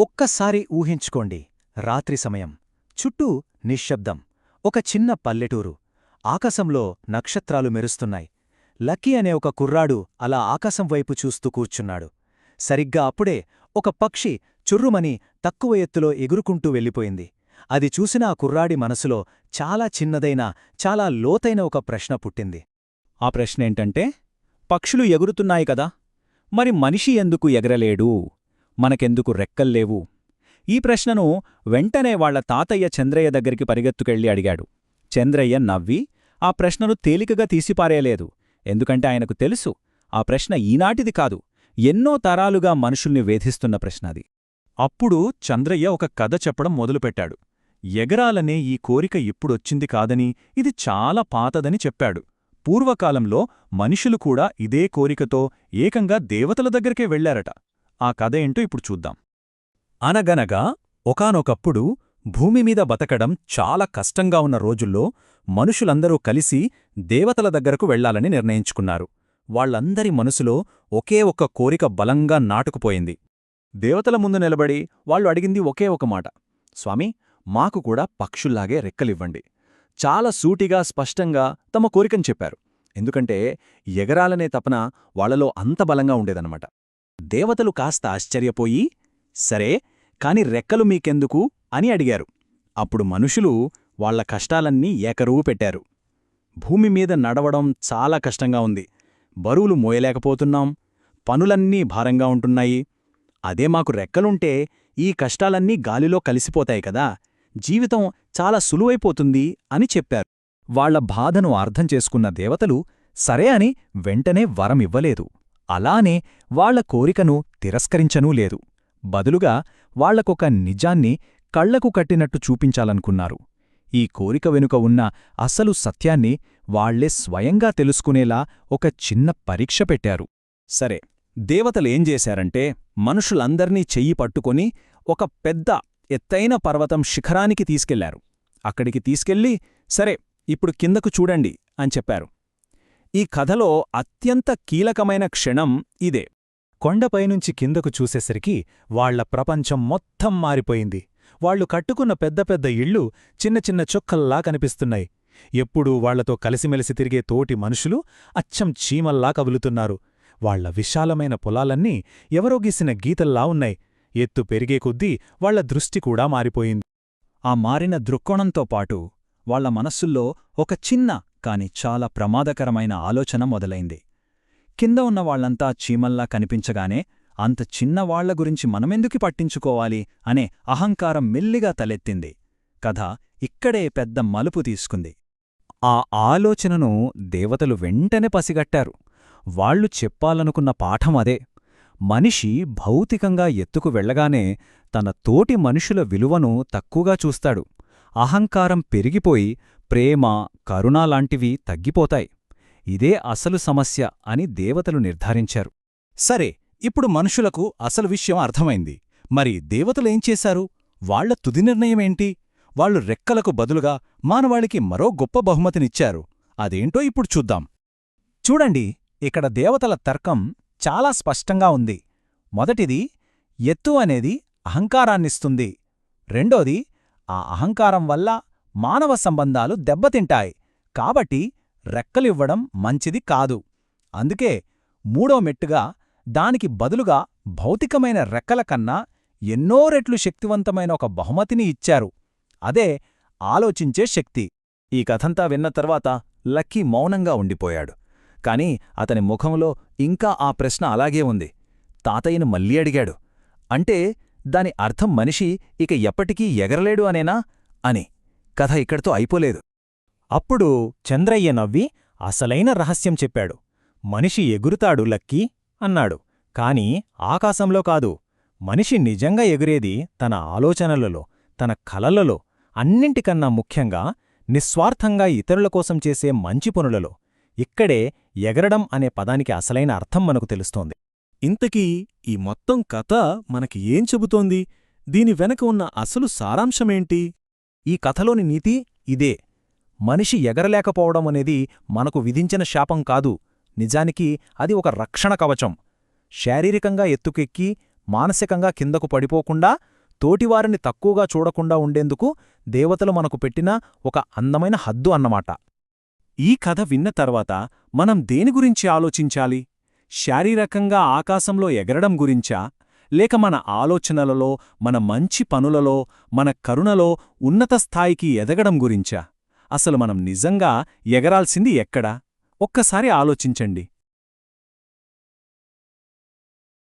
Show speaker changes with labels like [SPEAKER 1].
[SPEAKER 1] ఒక్కసారి ఊహించుకోండి. రాత్రి సమయం. చుట్టూ నిశ్శబ్దం. ఒక చిన్న పల్లెటూరు. ఆకాశంలో నక్షత్రాలు మెరుస్తున్నాయి. లక్కీ అనే ఒక కుర్రాడు అలా ఆకాశం వైపు చూస్తూ కూర్చున్నాడు. సరిగ్గా అప్పుడే ఒక పక్షి చుర్రుమని తక్కువ ఎత్తులో ఎగురుకుంటూ వెళ్ళిపోయింది. అది చూసిన ఆ కుర్రాడి మనసులో చాలా చిన్నదైన చాలా లోతైన ఒక ప్రశ్న పుట్టింది.
[SPEAKER 2] ఆ ప్రశ్నేంటంటే పక్షులు ఎగురుతున్నాయి కదా. మరి మనిషి ఎందుకు ఎగరలేడు? మనకెందుకు రెక్కల్లేవు ఈ ప్రశ్నను వెంటనే వాళ్ళ తాతయ్య చంద్రయ్య దగ్గరికి పరిగెత్తుకెళ్ళి అడిగాడు. చంద్రయ్య నవ్వి ఆ ప్రశ్నను తేలికగా తీసిపారేయలేదు ఎందుకంటే ఆయనకు తెలుసు ఆ ప్రశ్న ఈనాటిది కాదు ఎన్నో తరాలుగా మనుషుల్ని వేధిస్తున్న ప్రశ్నది.
[SPEAKER 3] అప్పుడు చంద్రయ్య ఒక కథ చెప్పడం మొదలుపెట్టాడు. ఎగరాలనే ఈ కోరిక ఇప్పుడొచ్చింది కాదని ఇది చాలా పాతదని చెప్పాడు. పూర్వకాలంలో మనుషులు కూడా ఇదే కోరికతో ఏకంగా దేవతల దగ్గరికే వెళ్ళారట ఆ కథ ఏంటో ఇప్పుడు చూద్దాం.
[SPEAKER 1] అనగనగా ఒకానొకప్పుడు భూమిమీద బతకడం చాలా కష్టంగా ఉన్న రోజుల్లో మనుషులందరూ కలిసి దేవతల దగ్గరకు వెళ్ళాలని నిర్ణయించుకున్నారు. వాళ్ళందరి మనసులో ఒకే ఒక్క కోరిక బలంగా నాటుకుపోయింది.
[SPEAKER 3] దేవతల ముందు నిలబడి వాళ్ళు అడిగింది ఒకే ఒక మాట. స్వామి మాకు కూడా పక్షుల్లాగే రెక్కలివ్వండి. చాలా సూటిగా స్పష్టంగా తమ కోరికని చెప్పారు. ఎందుకంటే ఎగరాలనే తపన వాళ్ళలో అంత బలంగా ఉండేదన్నమాట. దేవతలు కాస్త ఆశ్చర్యపోయి సరే కాని రెక్కలు మీకెందుకు? అని అడిగారు. అప్పుడు మనుషులు వాళ్ళ కష్టాలన్నీ ఏకరువు పెట్టారు. భూమిమీద నడవడం చాలా కష్టంగా ఉంది. బరువులు మోయలేకపోతున్నాం. పనులన్నీ భారంగా ఉంటున్నాయి. అదే మాకు రెక్కలుంటే ఈ కష్టాలన్నీ గాలిలో కలిసిపోతాయి కదా. జీవితం చాలా సులువైపోతుంది అని చెప్పారు.
[SPEAKER 1] వాళ్ళ బాధను అర్థం చేసుకున్న దేవతలు సరే అని వెంటనే వరమివ్వలేదు. అలానే వాళ్ళ కోరికను తిరస్కరించనూ లేదు. బదులుగా వాళ్ళకొక నిజాన్ని కళ్ళకు కట్టినట్టు చూపించాలనుకున్నారు. ఈ కోరిక వెనుక ఉన్న అసలు సత్యాన్ని వాళ్ళే స్వయంగా తెలుసుకునేలా ఒక చిన్న పరీక్ష పెట్టారు.
[SPEAKER 2] సరే దేవతలేం చేశారంటే మనుషులందర్నీ చెయ్యి పట్టుకొని ఒక పెద్ద ఎత్తైన పర్వతం శిఖరానికి తీసుకెళ్ళారు. అక్కడికి తీసుకెళ్ళి సరే ఇప్పుడు కిందకు చూడండి అని చెప్పారు. ఈ కథలో అత్యంత కీలకమైన క్షణం ఇదే.
[SPEAKER 1] కొండపైనుంచి కిందకు చూసేసరికి వాళ్ళ ప్రపంచం మొత్తం మారిపోయింది. వాళ్ళు కట్టుకున్న పెద్ద పెద్ద ఇళ్ళు చిన్న చిన్న చుక్కల్లా కనిపిస్తున్నాయి. ఎప్పుడూ వాళ్ళతో కలిసిమెలిసి తిరిగే తోటి మనుషులు అచ్చం చీమల్లా కదులుతున్నారు. వాళ్ళ విశాలమైన పొలాలన్నీ ఎవరో గీసిన గీతల్లా ఉన్నాయి. ఎత్తు పెరిగే కొద్దీ వాళ్ళ దృష్టి కూడా మారిపోయింది.
[SPEAKER 2] ఆ మారిన దృక్కోణంతో పాటు వాళ్ళ మనస్సుల్లో ఒక చిన్న కాని చాలా ప్రమాదకరమైన ఆలోచన మొదలైంది. కింద ఉన్న వాళ్ళంతా చీమల్లా కనిపించగానే అంత చిన్నవాళ్ళ గురించి మనమెందుకు పట్టించుకోవాలి? అనే అహంకారం మెల్లిగా తలెత్తింది. కథ ఇక్కడే పెద్ద మలుపు తీసుకుంది.
[SPEAKER 1] ఆ ఆలోచనను దేవతలు వెంటనే పసిగట్టారు. వాళ్ళు చెప్పాలనుకున్న పాఠం అదే. మనిషి భౌతికంగా ఎత్తుకు వెళ్ళగానే తన తోటి మనుషుల విలువను తక్కువగా చూస్తాడు. అహంకారం పెరిగిపోయి ప్రేమ కరుణాలాంటివి తగ్గిపోతాయి. ఇదే అసలు సమస్య అని దేవతలు నిర్ధారించారు.
[SPEAKER 2] సరే ఇప్పుడు మనుషులకు అసలు విషయం అర్థమైంది. మరి దేవతలేం చేశారు? వాళ్ళ తుది నిర్ణయమేంటి వాళ్ళు రెక్కలకు బదులుగా మానవాళికి మరో గొప్ప బహుమతినిచ్చారు. అదేంటో ఇప్పుడు చూద్దాం.
[SPEAKER 1] చూడండి ఇక్కడ దేవతల తర్కం చాలా స్పష్టంగా ఉంది. మొదటిది ఎత్తు అనేది అహంకారాన్నిస్తుంది. రెండోది ఆ అహంకారం వల్ల మానవ సంబంధాలు దెబ్బతింటాయి. కాబట్టి రెక్కలివ్వడం మంచిది కాదు. అందుకే మూడో మెట్టుగా దానికి బదులుగా భౌతికమైన రెక్కల కన్నా ఎన్నో రెట్లు శక్తివంతమైన ఒక బహుమతిని ఇచ్చారు. అదే ఆలోచించే శక్తి.
[SPEAKER 2] ఈ కథంతా విన్న తర్వాత లక్కీ మౌనంగా ఉండిపోయాడు. కాని అతని ముఖంలో ఇంకా ఆ ప్రశ్న అలాగే ఉంది. తాతయ్యను మళ్ళీ అడిగాడు. అంటే దాని అర్థం మనిషి ఇక ఎప్పటికీ ఎగరలేడు అనేనా? అని. కథ ఇక్కడితో అయిపోలేదు.
[SPEAKER 1] అప్పుడు చంద్రయ్య నవ్వి అసలైన రహస్యం చెప్పాడు. మనిషి ఎగురుతాడు లక్కీ అన్నాడు. కాని ఆకాశంలో కాదు. మనిషి నిజంగా ఎగురేది తన ఆలోచనలలో తన కలలలో అన్నింటికన్నా ముఖ్యంగా నిస్వార్థంగా ఇతరుల కోసం చేసే మంచి పనులలో. ఇక్కడే ఎగరడం అనే పదానికి అసలైన అర్థం మనకు తెలుస్తోంది.
[SPEAKER 3] ఇంతకీ ఈ మొత్తం కథ మనకి ఏం చెబుతోంది? దీని వెనక ఉన్న అసలు సారాంశమేంటి?
[SPEAKER 1] ఈ కథలోని నీతి ఇదే. మనిషి ఎగరలేకపోవడం అనేది మనకు విధించిన శాపం కాదు. నిజానికి అది ఒక రక్షణ కవచం. శారీరకంగా ఎత్తుకెక్కి
[SPEAKER 2] మానసికంగా కిందకు పడిపోకుండా తోటివారిని తక్కువగా చూడకుండా ఉండేందుకు దేవతలు మనకు పెట్టిన ఒక అందమైన హద్దు అన్నమాట. ఈ కథ విన్న తర్వాత మనం దేని గురించి ఆలోచించాలి? శారీరకంగా ఆకాశంలో ఎగరడం గురించా? లేక మన ఆలోచనలలో మన మంచి పనులలో మన కరుణలో ఉన్నత స్థాయికి ఎదగడం గురించా? అసలు మనం నిజంగా ఎగరాల్సింది ఎక్కడా? ఒక్కసారి ఆలోచించండి.